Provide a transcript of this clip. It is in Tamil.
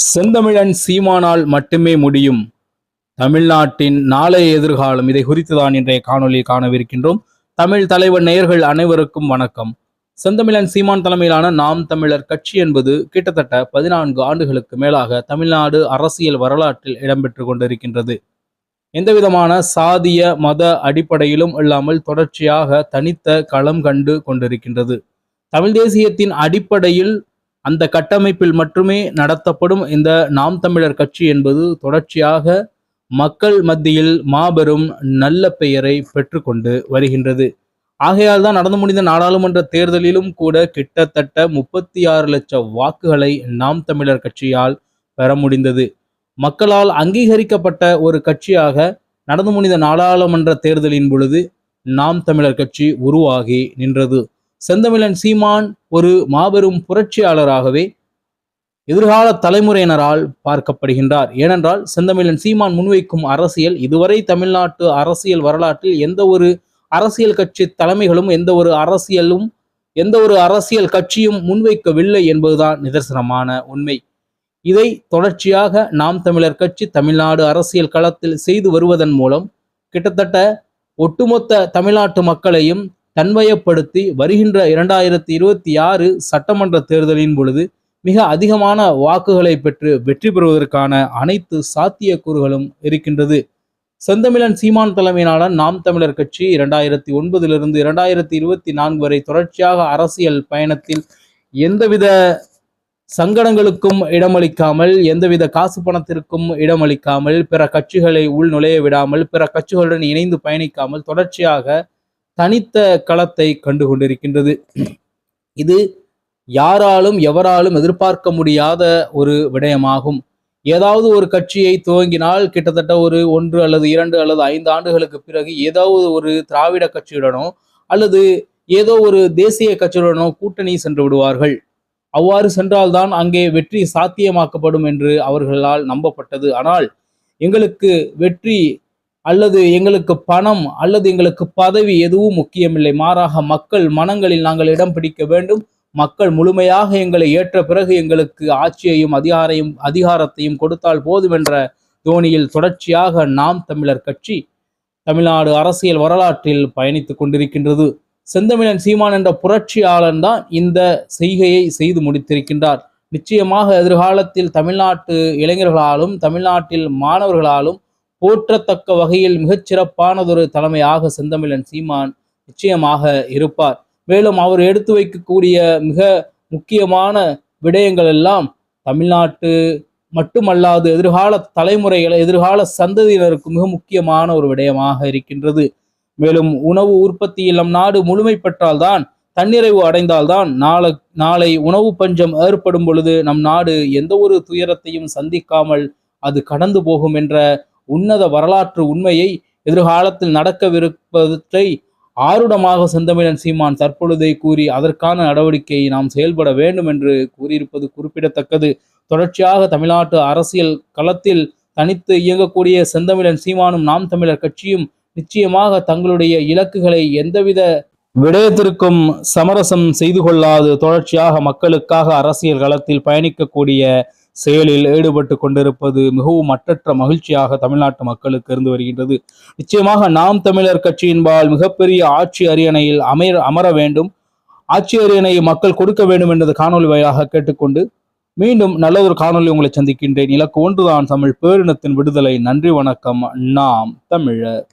செந்தமிழன் சீமானால் மட்டுமே முடியும். தமிழ்நாட்டின் நாளைய எதிர்காலம் இதை குறித்துதான் இன்றைய காணொலியில் காணவிருக்கின்றோம். தமிழ் தலைவர் நேயர்கள் அனைவருக்கும் வணக்கம். செந்தமிழன் சீமான் தலைமையிலான நாம் தமிழர் கட்சி என்பது கிட்டத்தட்ட பதினான்கு ஆண்டுகளுக்கு மேலாக தமிழ்நாடு அரசியல் வரலாற்றில் இடம்பெற்று கொண்டிருக்கின்றது. எந்தவிதமான சாதிய மத அடிப்படையிலும் இல்லாமல் தொடர்ச்சியாக தனித்த களம் கண்டு கொண்டிருக்கின்றது. தமிழ் தேசியத்தின் அடிப்படையில் அந்த கட்டமைப்பில் மட்டுமே நடத்தப்படும் இந்த நாம் தமிழர் கட்சி என்பது தொடர்ச்சியாக மக்கள் மத்தியில் மாபெரும் நல்ல பெயரை பெற்றுக்கொண்டு வருகின்றது. ஆகையால் தான் நடந்து முடிந்த நாடாளுமன்ற தேர்தலிலும் கூட கிட்டத்தட்ட முப்பத்தி ஆறு லட்சம் வாக்குகளை நாம் தமிழர் கட்சியால் பெற முடிந்தது. மக்களால் அங்கீகரிக்கப்பட்ட ஒரு கட்சியாக நடந்து முடிந்த நாடாளுமன்ற தேர்தலின் பொழுது நாம் தமிழர் கட்சி உருவாகி நின்றது. செந்தமிழன் சீமான் ஒரு மாபெரும் புரட்சியாளராகவே எதிர்கால தலைமுறையினரால் பார்க்கப்படுகின்றார். ஏனென்றால் செந்தமிழன் சீமான் முன்வைக்கும் அரசியல் இதுவரை தமிழ்நாட்டு அரசியல் வரலாற்றில் எந்த ஒரு அரசியல் கட்சி தலைமைகளும் எந்த ஒரு அரசியலும் எந்த ஒரு அரசியல் கட்சியும் முன்வைக்கவில்லை என்பதுதான் நிதர்சனமான உண்மை. இதை தொடர்ச்சியாக நாம் தமிழர் கட்சி தமிழ்நாடு அரசியல் களத்தில் செய்து வருவதன் மூலம் கிட்டத்தட்ட ஒட்டுமொத்த தமிழ்நாட்டு மக்களையும் தன்வயப்படுத்தி வருகின்ற இரண்டாயிரத்தி இருபத்தி ஆறு சட்டமன்ற தேர்தலின் பொழுது மிக அதிகமான வாக்குகளை பெற்று வெற்றி பெறுவதற்கான அனைத்து சாத்தியக்கூறுகளும் இருக்கின்றது. செந்தமிழன் சீமான் தலைமையிலான நாம் தமிழர் கட்சி இரண்டாயிரத்தி ஒன்பதிலிருந்து இரண்டாயிரத்தி இருபத்தி நான்கு வரை தொடர்ச்சியாக அரசியல் பயணத்தில் எந்தவித சங்கடங்களுக்கும் இடமளிக்காமல் எந்தவித காசு பணத்திற்கும் இடமளிக்காமல் பிற கட்சிகளை உள் நுழைய விடாமல் பிற கட்சிகளுடன் இணைந்து பயணிக்காமல் தொடர்ச்சியாக தனித்த களத்தை கண்டு கொண்டிருக்கின்றது இது யாராலும் எவராலும் எதிர்பார்க்க முடியாத ஒரு விடயமாகும். ஏதாவது ஒரு கட்சியை துவங்கினால் கிட்டத்தட்ட ஒரு ஒன்று அல்லது இரண்டு அல்லது ஐந்து ஆண்டுகளுக்கு பிறகு ஏதாவது ஒரு திராவிட கட்சியுடனோ அல்லது ஏதோ ஒரு தேசிய கட்சியுடனோ கூட்டணி சென்று விடுவார்கள். அவ்வாறு சென்றால்தான் அங்கே வெற்றி சாத்தியமாக்கப்படும் என்று அவர்களால் நம்பப்பட்டது. ஆனால் எங்களுக்கு வெற்றி அல்லது எங்களுக்கு பணம் அல்லது எங்களுக்கு பதவி எதுவும் முக்கியமில்லை. மாறாக மக்கள் மனங்களில் நாங்கள் இடம் பிடிக்க வேண்டும். மக்கள் முழுமையாக எங்களை ஏற்ற பிறகு எங்களுக்கு ஆட்சியையும் அதிகாரையும் அதிகாரத்தையும் கொடுத்தால் போதும் என்ற தோனியில் தொடர்ச்சியாக நாம் தமிழர் கட்சி தமிழ்நாடு அரசியல் வரலாற்றில் பயணித்துக் கொண்டிருக்கின்றது. செந்தமிழன் சீமான் என்ற புரட்சியாளன் தான் இந்த செய்கையை செய்து முடித்திருக்கின்றார். நிச்சயமாக எதிர்காலத்தில் தமிழ்நாட்டு இளைஞர்களாலும் தமிழ்நாட்டில் மாணவர்களாலும் போற்றத்தக்க வகையில் மிகச்சிறப்பானதொரு தலைமையாக செந்தமிழன் சீமான் நிச்சயமாக இருப்பார். மேலும் அவர் எடுத்து வைக்கக்கூடிய மிக முக்கியமான விடயங்கள் எல்லாம் தமிழ்நாட்டு மட்டுமல்லாது எதிர்கால தலைமுறைகளை எதிர்கால சந்ததியினருக்கு மிக முக்கியமான ஒரு விடயமாக இருக்கின்றது. மேலும் உணவு உற்பத்தியில் நம் நாடு முழுமை பெற்றால்தான் தன்னிறைவு அடைந்தால்தான் நாளை நாளை உணவு பஞ்சம் ஏற்படும் பொழுது நம் நாடு எந்த ஒரு துயரத்தையும் சந்திக்காமல் அது கடந்து போகும் என்ற உன்னத வரலாற்று உண்மையை எதிர்காலத்தில் நடக்கவிருப்பதை ஆருடமாக செந்தமிழன் சீமான் தற்பொழுதே கூறி அதற்கான நடவடிக்கையை நாம் செயல்பட வேண்டும் என்று கூறியிருப்பது குறிப்பிடத்தக்கது. தொடர்ச்சியாக தமிழ்நாட்டு அரசியல் களத்தில் தனித்து இயங்கக்கூடிய செந்தமிழன் சீமானும் நாம் தமிழர் கட்சியும் நிச்சயமாக தங்களுடைய இலக்குகளை எந்தவித விடயத்திற்கும் சமரசம் செய்து கொள்ளாது. தொடர்ச்சியாக மக்களுக்காக அரசியல் களத்தில் பயணிக்கக்கூடிய செயலில் ஈடுபட்டு கொண்டிருப்பது மிகவும் மற்றற்ற மகிழ்ச்சியாக தமிழ்நாட்டு மக்களுக்கு இருந்து வருகின்றது. நிச்சயமாக நாம் தமிழர் கட்சியின்பால் மிகப்பெரிய ஆட்சி அரியணையில் அமைய அமர வேண்டும். ஆட்சி அரியணையை மக்கள் கொடுக்க வேண்டும் என்றது காணொலி வாயிலாக கேட்டுக்கொண்டு மீண்டும் நல்லதொரு காணொலி உங்களை சந்திக்கின்றேன். இலக்கு ஒன்றுதான் தமிழ் பேரினத்தின் விடுதலை. நன்றி வணக்கம். நாம் தமிழர்.